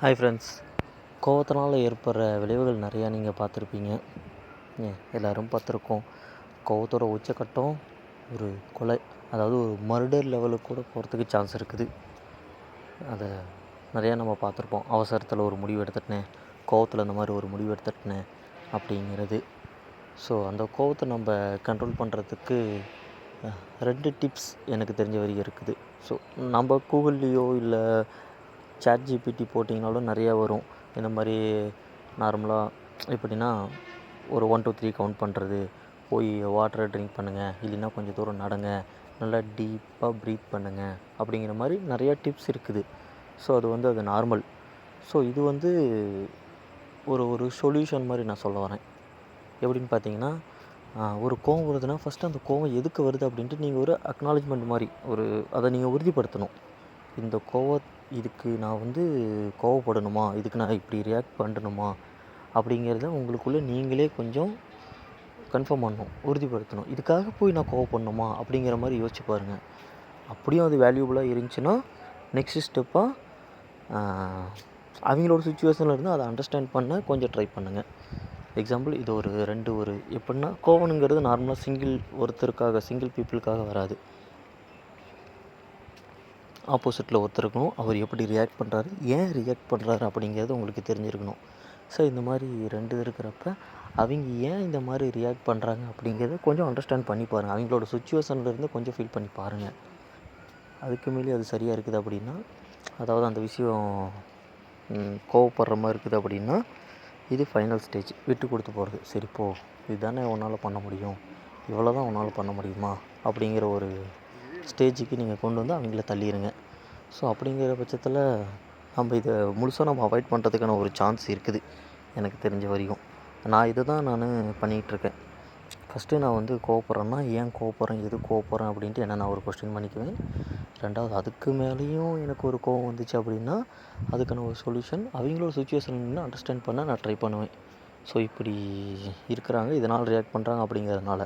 Hi friends கோவத்தினால் ஏற்படுற விளைவுகள் நிறையா நீங்கள் பார்த்துருப்பீங்க. ஏன் எல்லோரும் பார்த்துருக்கோம். கோவத்தோட உச்சக்கட்டம் ஒரு கொலை அதாவது ஒரு மர்டர் லெவலுக்கு கூட போகிறதுக்கு சான்ஸ் இருக்குது. அதை நிறையா நம்ம பார்த்துருப்போம். அவசரத்தில் ஒரு முடிவு எடுத்துட்டேன். கோவத்தில் இந்த மாதிரி ஒரு முடிவு எடுத்துட்டேன் அப்படிங்கிறது. ஸோ அந்த கோவத்தை நம்ம கண்ட்ரோல் பண்ணுறதுக்கு ரெண்டு டிப்ஸ் எனக்கு தெரிஞ்ச வரைக்கும் இருக்குது. ஸோ நம்ம கூகுள்லேயோ இல்லை சேட் ஜிபிடி போட்டிங்கனாலும் நிறையா வரும். இந்த மாதிரி நார்மலாக எப்படின்னா ஒரு ஒன் டூ த்ரீ கவுண்ட் பண்ணுறது போய் வாட்டரை ட்ரிங்க் பண்ணுங்கள் இல்லைன்னா கொஞ்சம் தூரம் நடங்க. நல்லா டீப்பாக ப்ரீத் பண்ணுங்கள் அப்படிங்கிற மாதிரி நிறையா டிப்ஸ் இருக்குது. ஸோ அது வந்து அது நார்மல் ஸோ இது வந்து ஒரு ஒரு சொல்யூஷன் மாதிரி நான் சொல்ல வரேன். எப்படின்னு பார்த்தீங்கன்னா ஒரு கோவம் வருதுன்னா ஃபஸ்ட்டு அந்த கோவம் எதுக்கு வருது அப்படின்ட்டு நீங்கள் ஒரு அக்னாலஜ்மெண்ட் மாதிரி ஒரு அதை நீங்கள் உறுதிப்படுத்தணும். இந்த கோவ இதுக்கு நான் வந்து கோவப்படணுமா? இதுக்கு நான் இப்படி ரியாக்ட் பண்ணணுமா? அப்படிங்கிறத உங்களுக்குள்ளே நீங்களே கொஞ்சம் கன்ஃபார்ம் பண்ணணும் உறுதிப்படுத்தணும். இதுக்காக போய் நான் கோவப்படணுமா அப்படிங்கிற மாதிரி யோசிச்சு பாருங்கள் அப்படியும் அது வேல்யூபுளாக இருந்துச்சுன்னா நெக்ஸ்ட் ஸ்டெப்பாக அவங்களோட சுச்சுவேஷனில் இருந்து அதை அண்டர்ஸ்டாண்ட் பண்ண கொஞ்சம் ட்ரை பண்ணுங்கள் எக்ஸாம்பிள் இது ஒரு ரெண்டு ஒரு எப்படின்னா கோவனுங்கிறது நார்மலாக சிங்கிள் ஒருத்தருக்காக சிங்கிள் பீப்புளுக்காக வராது. ஆப்போசிட்டில் ஒருத்தர் இருக்கணும் அவர் எப்படி ரியாக்ட் பண்ணுறாரு ஏன் ரியாக்ட் பண்ணுறாரு அப்படிங்கிறது உங்களுக்கு தெரிஞ்சிருக்கணும். ஸோ இந்த மாதிரி ரெண்டு இருக்கிறப்ப அவங்க ஏன் இந்த மாதிரி ரியாக்ட் பண்ணுறாங்க அப்படிங்கிறத கொஞ்சம் அண்டர்ஸ்டாண்ட் பண்ணி பாருங்கள் அவங்களோட சுச்சுவேஷன்லேருந்து கொஞ்சம் ஃபீல் பண்ணி பாருங்கள் அதுக்கு மேலே அது சரியாக இருக்குது அப்படின்னா அதாவது அந்த விஷயம் கோவப்படுற மாதிரி இருக்குது அப்படின்னா இது ஃபைனல் ஸ்டேஜ் விட்டு கொடுத்து போகிறது சரி போ. இதுதானே உன்னால் பண்ண முடியும். இவ்வளோ தான் உன்னால் பண்ண முடியுமா? அப்படிங்கிற ஒரு ஸ்டேஜுக்கு நீங்கள் கொண்டு வந்து அவங்கள தள்ளிடுங்க ஸோ அப்படிங்கிற பட்சத்தில் நம்ம இதை முழுசாக நம்ம அவாய்ட் பண்ணுறதுக்கான ஒரு சான்ஸ் இருக்குது. எனக்கு தெரிஞ்ச வரைக்கும் நான் இதை தான் நான் பண்ணிகிட்ருக்கேன் ஃபஸ்ட்டு நான் வந்து கோவப்படுறேன்னா ஏன் கோவப்படுறேன் எது கோவப்படுறேன் அப்படின்ட்டு என்ன நான் ஒரு கொஸ்டின் பண்ணிக்குவேன். ரெண்டாவது அதுக்கு மேலேயும் எனக்கு ஒரு கோவம் வந்துச்சு அப்படின்னா அதுக்கான ஒரு சொல்யூஷன் அவங்களோட சுச்சுவேஷன் அண்டர்ஸ்டாண்ட் பண்ண நான் ட்ரை பண்ணுவேன். ஸோ இப்படி இருக்கிறாங்க இதனால் ரியாக்ட் பண்ணுறாங்க அப்படிங்கிறதுனால.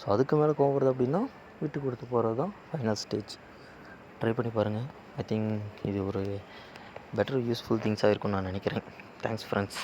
ஸோ அதுக்கு மேலே கோவப்படுறது அப்படின்னா விட்டு கொடுத்து போகிறது தான் ஃபைனல் ஸ்டேஜ் ட்ரை பண்ணி பாருங்கள் ஐ திங்க் இது ஒரு பெட்டர் யூஸ்ஃபுல் திங்ஸாக இருக்கும்னு நான் நினைக்கிறேன். Thanks friends